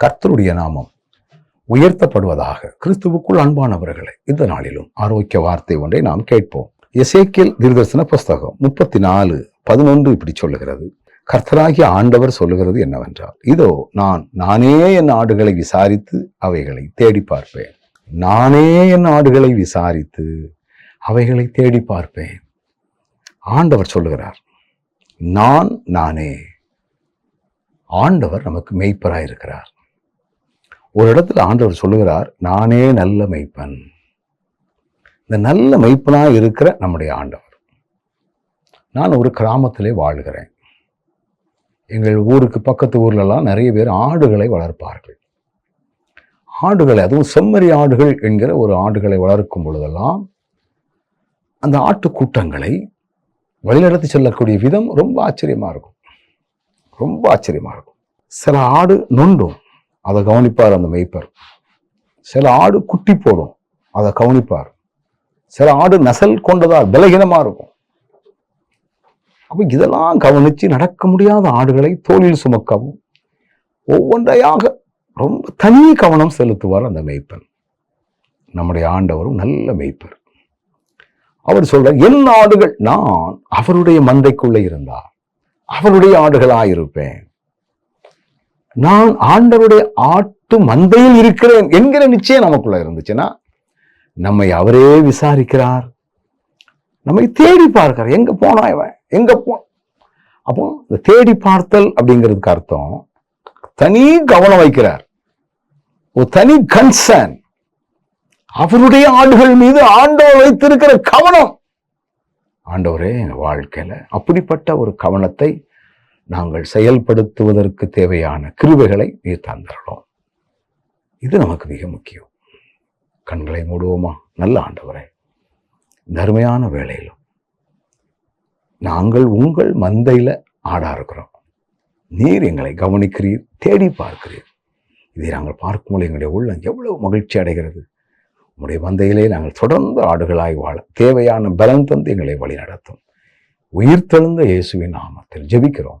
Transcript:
கர்த்தருடைய நாமம் உயர்த்தப்படுவதாக கிறிஸ்துவுக்குள் அன்பானவர்களே இந்த நாளிலும் ஆரோக்கிய வார்த்தை ஒன்றை நாம் கேட்போம். எசேக்கியல் தீர்தர்சன புஸ்தகம் முப்பத்தி நாலு பதினொன்று இப்படி சொல்லுகிறது. கர்த்தராகிய ஆண்டவர் சொல்லுகிறது என்னவென்றால் இதோ நான் நானே என் ஆடுகளை விசாரித்து அவைகளை தேடி பார்ப்பேன். நானே என் ஆடுகளை விசாரித்து அவைகளை தேடி பார்ப்பேன். ஆண்டவர் சொல்லுகிறார் நான் நானே. ஆண்டவர் நமக்கு மெய்ப்பராயிருக்கிறார். ஒரு இடத்துல ஆண்டவர் சொல்லுகிறார் நானே நல்ல மெய்ப்பன். இந்த நல்ல மெய்ப்பனா இருக்கிற நம்முடைய ஆண்டவர். நான் ஒரு கிராமத்திலே வாழ்கிறேன். எங்கள் ஊருக்கு பக்கத்து ஊர்லலாம் நிறைய பேர் ஆடுகளை வளர்ப்பார்கள். ஆடுகளை அதுவும் செம்மறி ஆடுகள் என்கிற ஒரு ஆடுகளை வளர்க்கும் பொழுதெல்லாம் அந்த ஆட்டு கூட்டங்களை வழிநடத்தி செல்லக்கூடிய விதம் ரொம்ப ஆச்சரியமாக இருக்கும். ரொம்ப ஆச்சரியமாக இருக்கும். சில ஆடு நொண்டும் அதை கவனிப்பார் அந்த மெய்ப்பர். சில ஆடு குட்டி போடும் அதை கவனிப்பார். சில ஆடு நசல் கொண்டதால் பலகீனமா இருக்கும். அப்ப இதெல்லாம் கவனிச்சு நடக்க முடியாத ஆடுகளை தோளில் சுமக்கவும் ஒவ்வொன்றையாக ரொம்ப தனி கவனம் செலுத்துவார் அந்த மெய்ப்பன் நம்முடைய ஆண்டவரும் நல்ல மெய்ப்பர். அவர் சொல்றார் என் ஆடுகள் நான் அவருடைய மந்தைக்குள்ளே இருந்தார் அவருடைய ஆடுகளாயிருப்பேன். நான் ஆண்டவருடைய ஆட்டு மந்தையில் இருக்கிறேன் என்கிற நிச்சயம் நமக்குள்ள இருந்துச்சுன்னா நம்மை அவரே விசாரிக்கிறார். நம்மை தேடி பார்க்கிறார். எங்க போனா இவன்? எங்க போ? அப்போ இந்த தேடி பார்த்தல் அப்படிங்கிறதுக்கு அர்த்தம் தனி கவனம் வைக்கிறார். ஒரு தனி கன்சர்ன் அவருடைய ஆடுகள் மீது ஆண்டவர் வைத்திருக்கிற கவனம். ஆண்டவரே எங்க வாழ்க்கையில அப்படிப்பட்ட ஒரு கவனத்தை நாங்கள் செயல்படுத்துவதற்கு தேவையான கிருவைகளை நீர் தந்துடலாம் இது நமக்கு மிக முக்கியம். கண்களை மூடுவோமா? நல்ல ஆண்டவரே தர்மையான வேலையிலும் நாங்கள் உங்கள் மந்தையில் ஆடா இருக்கிறோம். நீர் எங்களை கவனிக்கிறீர் தேடி பார்க்கிறீர். இதை நாங்கள் பார்க்கும்போது எங்களுடைய உள்ளம் எவ்வளவு மகிழ்ச்சி அடைகிறது. உங்களுடைய மந்தையிலே நாங்கள் தொடர்ந்து ஆடுகளாய் வாழ தேவையான பலன் தந்து எங்களை வழி நடத்தும் உயிர்த்தெழுந்த இயேசுவின் நாமத்தில் ஜெபிக்கிறோம்.